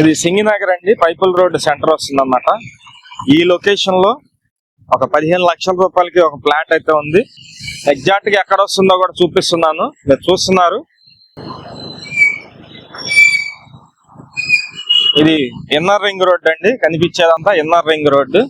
ఇది సింగినగర్ అండి. పైపుల్ road centre వస్తుంది అన్నమాట ఈ లొకేషన్లో ఒక పదిహేను లక్షల రూపాయలకి ఒక ప్లాట్ అయితే ఉంది. ఎగ్జాక్ట్గా ఎక్కడ వస్తుందో కూడా చూపిస్తున్నాను. మీరు చూస్తున్నారు. ఇది ఇన్నర్ రింగ్ రోడ్ అండి. కనిపించేదంతా inner ring road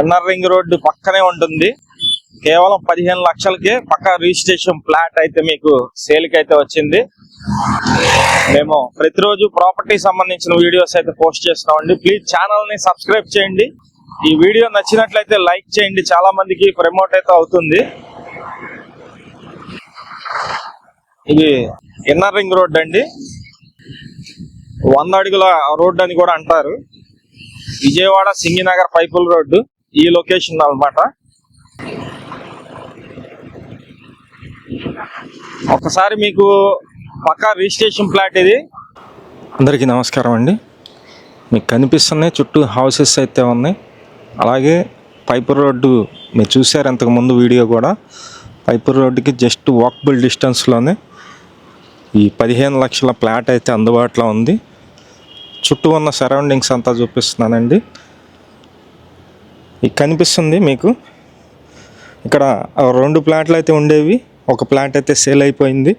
inner ring road పక్కనే ఉంటుంది. కేవలం పదిహేను లక్షలకే పక్క రిజిస్ట్రేషన్ ప్లాట్ అయితే మీకు సేల్కి అయితే వచ్చింది. మేము ప్రతిరోజు ప్రాపర్టీ సంబంధించిన వీడియోస్ అయితే పోస్ట్ చేస్తామండి ప్లీజ్ ఛానల్ని సబ్స్క్రైబ్ చేయండి. ఈ వీడియో నచ్చినట్లయితే లైక్ చేయండి. చాలా మందికి ప్రమోట్ అయితే అవుతుంది. ఇది ఇన్నర్ రింగ్ రోడ్ అండి. వంద అడుగుల రోడ్ అని కూడా అంటారు. విజయవాడ సింగినగర్ పైపుల్ రోడ్డు ఈ లొకేషన్ అన్నమాట. ఒకసారి మీకు పక్కా రిజిస్ట్రేషన్ ప్లాట్ ఇది. అందరికీ నమస్కారం అండి. మీకు కనిపిస్తున్నాయి చుట్టూ హౌసెస్ అయితే ఉన్నాయి. అలాగే పైపు రోడ్డు మీరు చూసారు ఇంతకు ముందు వీడియో కూడా. పైపు రోడ్డుకి జస్ట్ వాకబుల్ డిస్టెన్స్లోనే ఈ పదిహేను లక్షల ప్లాట్ అయితే అందుబాటులో ఉంది. చుట్టూ ఉన్న సరౌండింగ్స్ అంతా చూపిస్తున్నానండి. ఇది కనిపిస్తుంది మీకు. ఇక్కడ రెండు ప్లాట్లు అయితే ఉండేవి. ఒక ప్లాట్ అయితే సేల్ అయిపోయింది.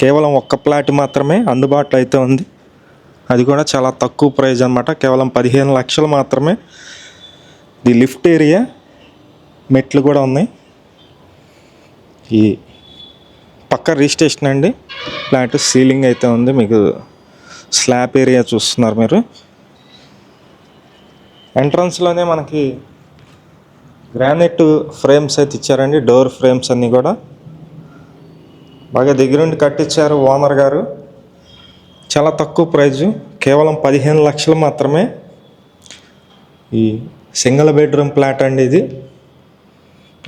కేవలం ఒక్క ప్లాట్ మాత్రమే అందుబాటులో అయితే ఉంది. అది కూడా చాలా తక్కువ ప్రైజ్ అనమాట కేవలం పదిహేను లక్షలు మాత్రమే. The lift area. మెట్లు కూడా ఉన్నాయి. ఈ పక్క రిజిస్ట్రేషన్ అండి. ఫ్లాట్ సీలింగ్ అయితే ఉంది. మీకు స్లాబ్ ఏరియా చూస్తున్నారు మీరు. ఎంట్రన్స్లోనే మనకి గ్రానైట్ ఫ్రేమ్స్ అయితే ఇచ్చారండి. డోర్ ఫ్రేమ్స్ అన్నీ కూడా. బాగా దగ్గరుండి కట్టించారు ఓనర్ గారు. చాలా తక్కువ ప్రైజు కేవలం పదిహేను లక్షలు మాత్రమే ఈ సింగిల్ బెడ్రూమ్ ఫ్లాట్ అండి ఇది.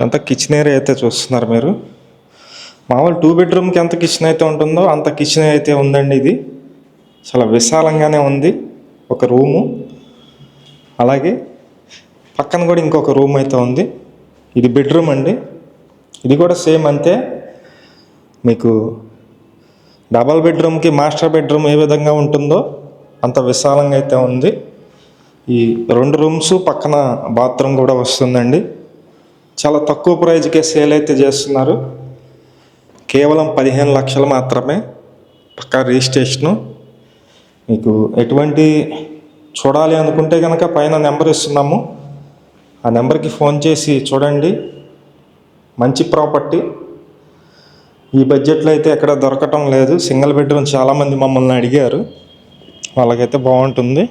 అంతా కిచెన్ ఏరియా అయితే చూస్తున్నారు మీరు. మామూలు టూ బెడ్రూమ్కి ఎంత కిచెన్ అయితే ఉంటుందో అంత కిచెన్ అయితే ఉందండి ఇది. చాలా విశాలంగానే ఉంది ఒక రూము. అలాగే పక్కన కూడా ఇంకొక రూమ్ అయితే ఉంది. ఇది బెడ్రూమ్ అండి. ఇది కూడా సేమ్ అంతే. మీకు డబల్ బెడ్రూమ్కి మాస్టర్ బెడ్రూమ్ ఏ విధంగా ఉంటుందో అంత విశాలంగా అయితే ఉంది. ఈ రెండు రూమ్స్ పక్కన బాత్రూమ్ కూడా వస్తుందండి. చాలా తక్కువ ప్రైజ్కే సేల్ అయితే చేస్తున్నారు. కేవలం పదిహేను లక్షలు మాత్రమే పక్కా రిజిస్ట్రేషను. మీకు ఎటువంటి చూడాలి అనుకుంటే కనుక పైన నెంబర్ ఇస్తున్నాము. ఆ నెంబర్కి ఫోన్ చేసి చూడండి. మంచి ప్రాపర్టీ. ఈ బడ్జెట్లో అయితే ఎక్కడ దొరకటం లేదు. సింగిల్ బెడ్రూమ్ చాలామంది మమ్మల్ని అడిగారు. వాళ్ళకైతే బాగుంటుంది.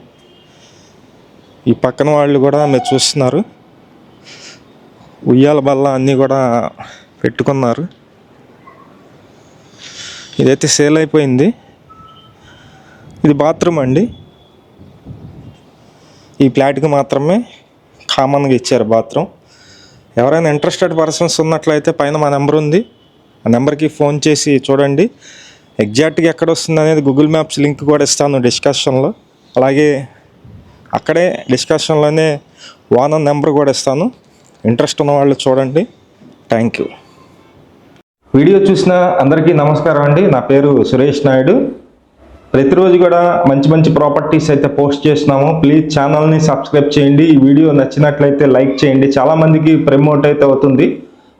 ఈ పక్కన వాళ్ళు కూడా మీరు చూస్తున్నారు. ఉయ్యాల బల్ల అన్నీ కూడా పెట్టుకున్నారు. ఇదైతే సేల్ అయిపోయింది. ఇది బాత్రూమ్ అండి. ఈ ఫ్లాట్కి మాత్రమే కామన్గా ఇచ్చారు బాత్రూమ్ ఎవరైనా ఇంట్రెస్టెడ్ పర్సన్స్ ఉన్నట్లయితే పైన మా నెంబర్ ఉంది. ఆ నెంబర్కి ఫోన్ చేసి చూడండి. ఎగ్జాక్ట్గా ఎక్కడ వస్తుంది అనేది గూగుల్ మ్యాప్స్ లింక్ కూడా ఇస్తాను డిస్కషన్లో. అలాగే అక్కడే డిస్కషన్లోనే ఓనర్ నెంబర్ కూడా ఇస్తాను. ఇంట్రెస్ట్ ఉన్న వాళ్ళు చూడండి. థ్యాంక్ యూ వీడియో చూసిన అందరికీ నమస్కారం అండి. నా పేరు సురేష్ నాయుడు. ప్రతిరోజు కూడా మంచి మంచి ప్రాపర్టీస్ అయితే పోస్ట్ చేస్తున్నాము. ప్లీజ్ ఛానల్ని సబ్స్క్రైబ్ చేయండి. ఈ వీడియో నచ్చినట్లయితే లైక్ చేయండి. చాలా మందికి ప్రమోట్ అయితే అవుతుంది.